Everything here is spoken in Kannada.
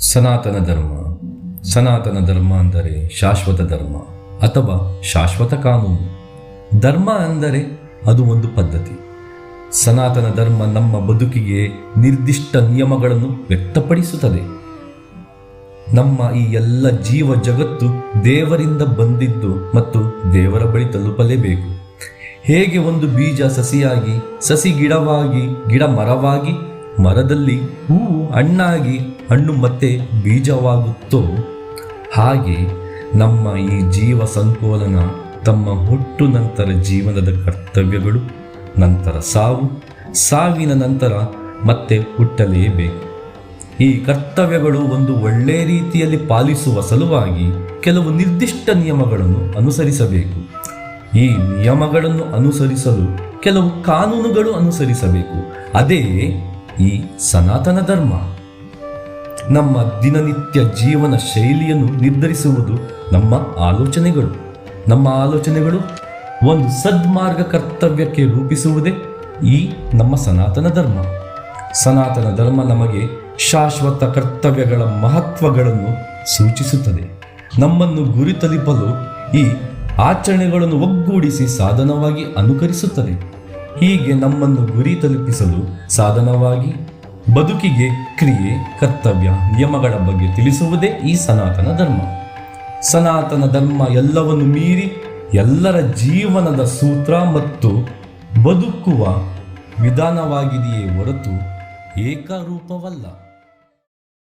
ಸನಾತನ ಧರ್ಮ. ಸನಾತನ ಧರ್ಮ ಅಂದರೆ ಶಾಶ್ವತ ಧರ್ಮ ಅಥವಾ ಶಾಶ್ವತ ಕಾನೂನು. ಧರ್ಮ ಅಂದರೆ ಅದು ಒಂದು ಪದ್ಧತಿ. ಸನಾತನ ಧರ್ಮ ನಮ್ಮ ಬದುಕಿಗೆ ನಿರ್ದಿಷ್ಟ ನಿಯಮಗಳನ್ನು ವ್ಯಕ್ತಪಡಿಸುತ್ತದೆ. ನಮ್ಮ ಈ ಎಲ್ಲ ಜೀವ ಜಗತ್ತು ದೇವರಿಂದ ಬಂದಿದ್ದು ಮತ್ತು ದೇವರ ಬಳಿ ತಲುಪಲೇಬೇಕು. ಹೇಗೆ ಒಂದು ಬೀಜ ಸಸಿಯಾಗಿ, ಸಸಿ ಗಿಡವಾಗಿ ಗಿಡ ಮರವಾಗಿ ಮರದಲ್ಲಿ ಹೂವು ಹಣ್ಣಾಗಿ ಹಣ್ಣು ಮತ್ತೆ ಬೀಜವಾಗುತ್ತೋ ಹಾಗೆ ನಮ್ಮ ಈ ಜೀವ ಸಂಕೋಲನ ತಮ್ಮ ಹುಟ್ಟು ನಂತರ ಜೀವನದ ಕರ್ತವ್ಯಗಳು, ನಂತರ ಸಾವು, ಸಾವಿನ ನಂತರ ಮತ್ತೆ ಹುಟ್ಟಲೇಬೇಕು. ಈ ಕರ್ತವ್ಯಗಳು ಒಂದು ಒಳ್ಳೆ ರೀತಿಯಲ್ಲಿ ಪಾಲಿಸುವ ಸಲುವಾಗಿ ಕೆಲವು ನಿರ್ದಿಷ್ಟ ನಿಯಮಗಳನ್ನು ಅನುಸರಿಸಬೇಕು. ಈ ನಿಯಮಗಳನ್ನು ಅನುಸರಿಸಲು ಕೆಲವು ಕಾನೂನುಗಳು ಅನುಸರಿಸಬೇಕು. ಅದೇ ಈ ಸನಾತನ ಧರ್ಮ. ನಮ್ಮ ದಿನನಿತ್ಯ ಜೀವನ ಶೈಲಿಯನ್ನು ನಿರ್ಧರಿಸುವುದು ನಮ್ಮ ಆಲೋಚನೆಗಳು. ನಮ್ಮ ಆಲೋಚನೆಗಳು ಒಂದು ಸದ್ಮಾರ್ಗ ಕರ್ತವ್ಯಕ್ಕೆ ರೂಪಿಸುವುದೇ ಈ ನಮ್ಮ ಸನಾತನ ಧರ್ಮ. ಸನಾತನ ಧರ್ಮ ನಮಗೆ ಶಾಶ್ವತ ಕರ್ತವ್ಯಗಳ ಮಹತ್ವಗಳನ್ನು ಸೂಚಿಸುತ್ತದೆ. ನಮ್ಮನ್ನು ಗುರಿ ತಲುಪಲು ಈ ಆಚರಣೆಗಳನ್ನು ಒಗ್ಗೂಡಿಸಿ ಸಾಧನವಾಗಿ ಅನುಕರಿಸುತ್ತದೆ. ಹೀಗೆ ನಮ್ಮನ್ನು ಗುರಿ ತಲುಪಿಸಲು ಸಾಧನವಾಗಿ ಬದುಕಿಗೆ ಕ್ರಿಯೆ, ಕರ್ತವ್ಯ, ನಿಯಮಗಳ ಬಗ್ಗೆ ತಿಳಿಸುವುದೇ ಈ ಸನಾತನ ಧರ್ಮ. ಸನಾತನ ಧರ್ಮ ಎಲ್ಲವನ್ನು ಮೀರಿ ಎಲ್ಲರ ಜೀವನದ ಸೂತ್ರ ಮತ್ತು ಬದುಕುವ ವಿಧಾನವಾಗಿದೆಯೇ ಹೊರತು ಏಕರೂಪವಲ್ಲ.